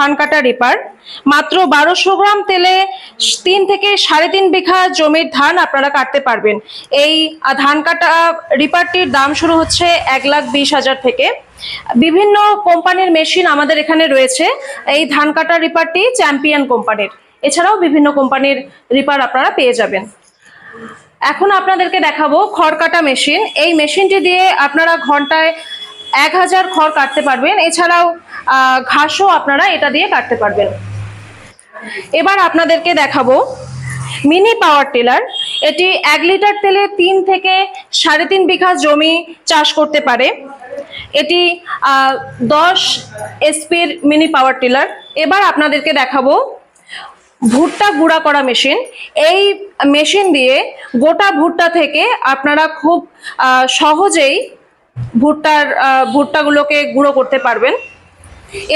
ধান কাটা রিপার মাত্র বারোশো গ্রাম তেলে তিন থেকে সাড়ে তিন বিঘা জমির ধান আপনারা কাটতে পারবেন। এই ধান কাটা রিপারটির দাম শুরু হচ্ছে এক লাখ বিশ হাজার থেকে। বিভিন্ন কোম্পানির মেশিন আমাদের এখানে রয়েছে। এই ধান কাটা রিপারটি চ্যাম্পিয়ন কোম্পানির। এছাড়াও বিভিন্ন কোম্পানির রিপার আপনারা পেয়ে যাবেন। এখন আপনাদেরকে দেখাবো খড় কাটা মেশিন। এই মেশিনটি দিয়ে আপনারা ঘন্টায় এক হাজার খড় কাটতে পারবেন। এছাড়াও ঘাসও আপনারা এটা দিয়ে কাটতে পারবেন। এবার আপনাদেরকে দেখাবো মিনি পাওয়ার টিলার। এটি এক লিটার তেলে তিন থেকে সাড়ে তিন বিঘা জমি চাষ করতে পারে। এটি দশ এসপির মিনি পাওয়ার টিলার। এবার আপনাদেরকে দেখাবো ভুট্টা গুঁড়া করা মেশিন। এই মেশিন দিয়ে গোটা ভুট্টা থেকে আপনারা খুব সহজেই ভুট্টার ভুট্টাগুলোকে গুঁড়ো করতে পারবেন।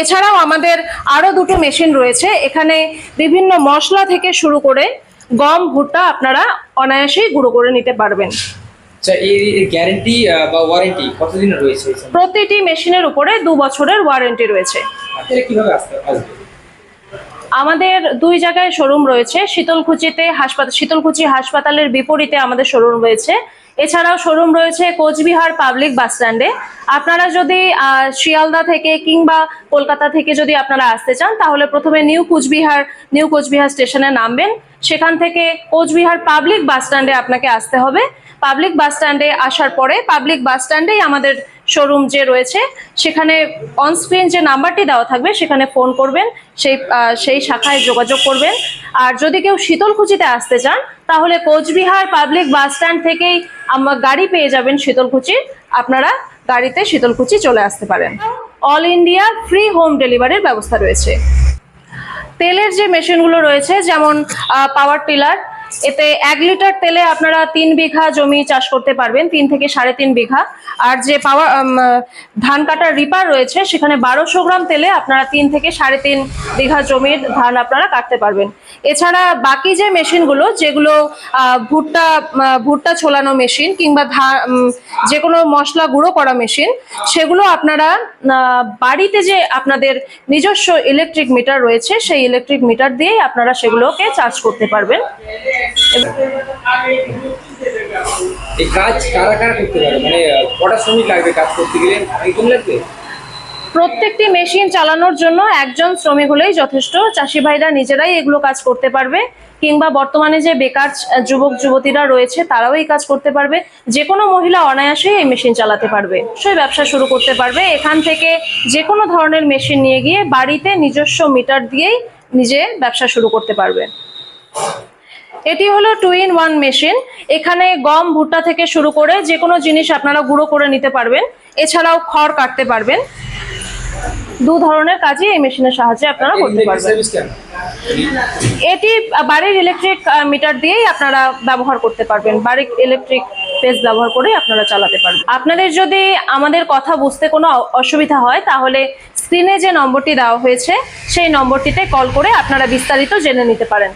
এছাড়াও আমাদের আরও দুটো মেশিন রয়েছে। এখানে বিভিন্ন মশলা থেকে শুরু করে গম ভুট্টা আপনারা অনায়াসেই গুঁড়ো করে নিতে পারবেন। আচ্ছা বা ওয়ারেন্টি কতদিন রয়েছে প্রতিটি মেশিনের উপরে দু বছরের ওয়ারেন্টি রয়েছে। আমাদের দুই জায়গায় শোরুম রয়েছে। শীতলকুচিতে হাসপাতাল শীতলকুচি হাসপাতালের বিপরীতে আমাদের শোরুম রয়েছে। এছাড়াও শোরুম রয়েছে কোচবিহার পাবলিক বাস স্ট্যান্ডে আপনারা যদি শিয়ালদা থেকে কিংবা কলকাতা থেকে যদি আপনারা আসতে চান, তাহলে প্রথমে নিউ কোচবিহার নিউ কোচবিহার স্টেশনে নামবেন। সেখান থেকে কোচবিহার পাবলিক বাস স্ট্যান্ডে আপনাকে আসতে হবে। পাবলিক বাস স্ট্যান্ডে আসার পরে পাবলিক বাস স্ট্যান্ডেই আমাদের শোরুম যে রয়েছে, সেখানে অনস্ক্রিন যে নাম্বারটি দেওয়া থাকবে, সেখানে ফোন করবেন, সেই সেই শাখায় যোগাযোগ করবেন। আর যদি কেউ শীতলকুচিতে আসতে চান, তাহলে কোচবিহার পাবলিক বাস স্ট্যান্ড থেকেই আমার গাড়ি পেয়ে যাবেন শীতলকুচি, আপনারা গাড়িতে শীতলকুচি চলে আসতে পারেন। অল ইন্ডিয়া ফ্রি হোম ডেলিভারির ব্যবস্থা রয়েছে। তেলের যে মেশিনগুলো রয়েছে, যেমন পাওয়ার টিলার এতে এক লিটার তেলে আপনারা তিন বিঘা জমি চাষ করতে পারবেন, তিন থেকে সাড়ে তিন বিঘা। আর যে পাওয়ার ধান কাটার রিপার রয়েছে, সেখানে বারোশো গ্রাম তেলে আপনারা তিন থেকে সাড়ে তিন বিঘা জমির ধান আপনারা কাটতে পারবেন। এছাড়া বাকি যে মেশিনগুলো, যেগুলো ভুট্টা ভুট্টা ছোলানো মেশিন কিংবা ধান যে কোনো মশলা গুঁড়ো করা মেশিন, সেগুলো আপনারা বাড়িতে যে আপনাদের নিজস্ব ইলেকট্রিক মিটার রয়েছে, সেই ইলেকট্রিক মিটার দিয়েই আপনারা সেগুলোকে চার্জ করতে পারবেন। এই কাজ কারা কারা করতে পারে? মানে কটা শ্রমিক লাগবে কাজ করতে গেলে? লাগবে? প্রত্যেকটি মেশিন চালানোর জন্য একজন শ্রমিক হলেই যথেষ্ট। চাষি ভাইরা নিজেরাই এগুলো কাজ করতে পারবে। কিংবা বর্তমানে যে বেকার যুবক, যুবতীরা রয়েছে, তারাও এই কাজ করতে পারবে। যে কোনো মহিলা অনায়াসেই এই মেশিন চালাতে পারবে। সেই ব্যবসা শুরু করতে পারবে। এখান থেকে যে কোনো ধরনের মেশিন নিয়ে গিয়ে বাড়িতে নিজস্ব মিটার দিয়েই নিজে ব্যবসা শুরু করতে পারবে। এটি হলো টু ইন ওয়ান মেশিন এখানে গম ভুট্টা থেকে শুরু করে যে কোনো জিনিস আপনারা গুঁড়ো করে নিতে পারবেন। এছাড়াও খড় কাটতে পারবেন। দু ধরনের কাজই এই মেশিনের সাহায্যে আপনারা করতে পারবেন। এটি বাড়ির ইলেকট্রিক মিটার দিয়েই আপনারা ব্যবহার করতে পারবেন। বাড়ির ইলেকট্রিক পেজ ব্যবহার করেই আপনারা চালাতে পারবেন। আপনাদের যদি আমাদের কথা বুঝতে কোনো অসুবিধা হয় তাহলে স্ক্রিনে যে নম্বরটি দেওয়া হয়েছে সেই নম্বরটিতে কল করে আপনারা বিস্তারিত জেনে নিতে পারেন।